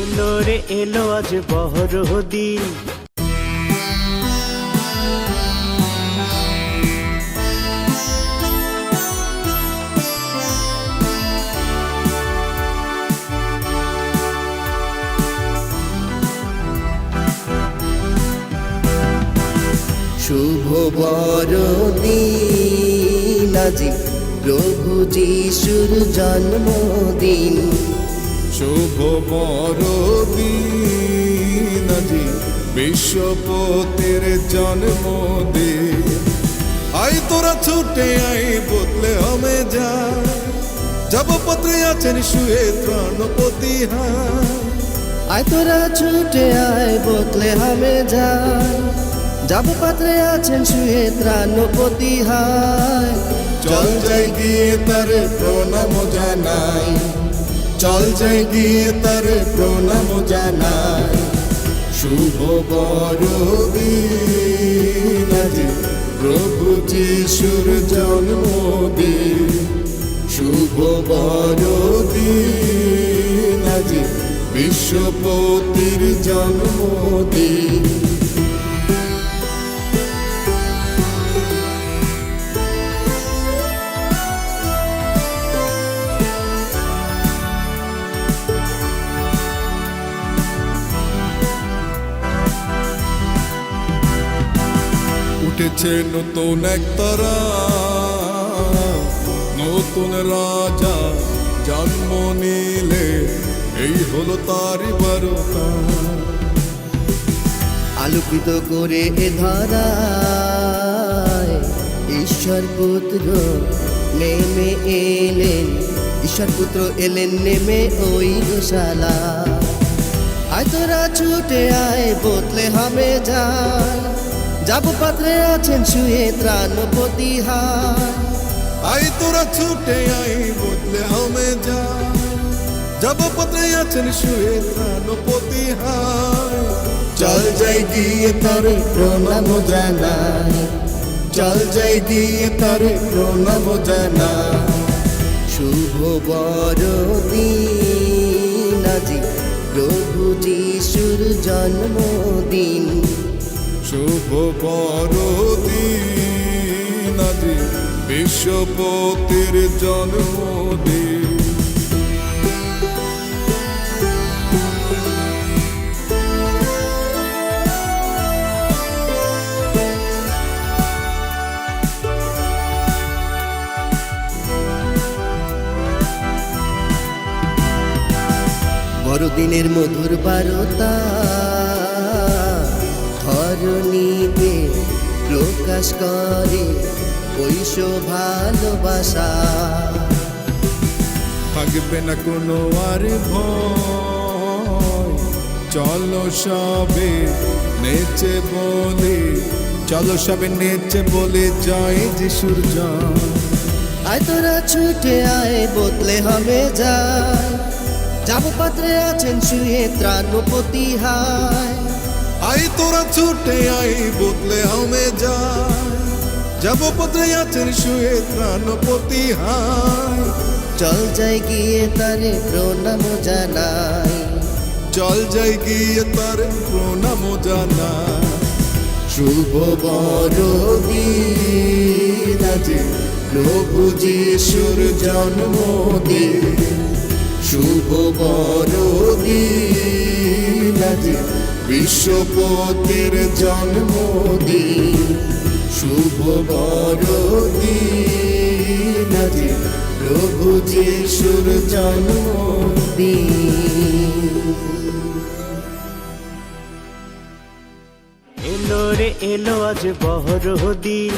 এলো রে এলো আজ বহরদিন শুভ বড়দিন আজি প্রভু যিশুর জন্মদিন। শুভ বড়দিন আজি বিশ্বপতির জন্মদিন। আই তোরা ছুটে আই বদলে হমে যা। যাব পত্রে আছেন শুয়ে ত্রাণপতি হায় আয় তোরা ছুটে আয় বোতলে হামে যা। যাব পাত্রে আছেন শুয়ে ত্রাণপতি হায় চল যাই গিয়ে তার প্রণাম জানাই। চল যাই গিয়ে তার প্রণাম জানাই। শুভ বড়দিন প্রভু যিশুর জন্মদিন। শুভ বড়দিন আজি। বিশ্বপতির জন্মদিন। উঠেছে নতুন এক তারা। নতুন রাজা জন্ম নিলে, এই হলো তারই বারতা আলোকিত করে এ ধরায় ঈশ্বর পুত্র নেমে এলেন। ঈশ্বর পুত্র এলেন, নেমে ওই গোশালা আয় তোরা ছুটে আয় বোতলে হামে যায় যাব পাত্রে আছেন শুয়ে ত্রাণপতি হায় আই তোরা ছুটে আই বদলে হমে যা। যাব পত্রে আছেন শুয়ে ত্রাণপতি হায় চল যাই গিয়ে তার প্রণাম জানাই। চল যাই গিয়ে তার প্রণাম জানাই। শুভ বড়দিন আজি। প্রভু যিশুর জন্মদিন। শুভ বড়দিন আজি বিশ্বপতির জন্মদিন। বড়দিনের মধুর বারতা ধরণীতে প্রকাশ করে ঐশ ভালোবাসা। থাকবে না কোনো আর ভয়। চলো সবে নেচে বলে চলো সবে নেচে বলে জয় যিশুর জয় আয় তোরা ছুটে আয় বোতলে হবে যায়। যাব পাত্রে আছেন শুয়ে ত্রাণপতি হায় আই তোরা ছুটে আই বদলে হমে যায় যাব পত্রে আছেন শুয়ে ত্রাণপতি হায় চল যাই গিয়ে তারে প্রণাম জানাই। চল যাই গিয়ে তার প্রণাম জানা শুভ বড়দিন আজি প্রভু যিশুর জন্মদিন। শুভ বড়দিন আজি বিশ্বপতির জন্মদিন শুভ বড়দিন প্রভু যিশুর জন্মদিন। এলো রে এলো আজ বহরদিন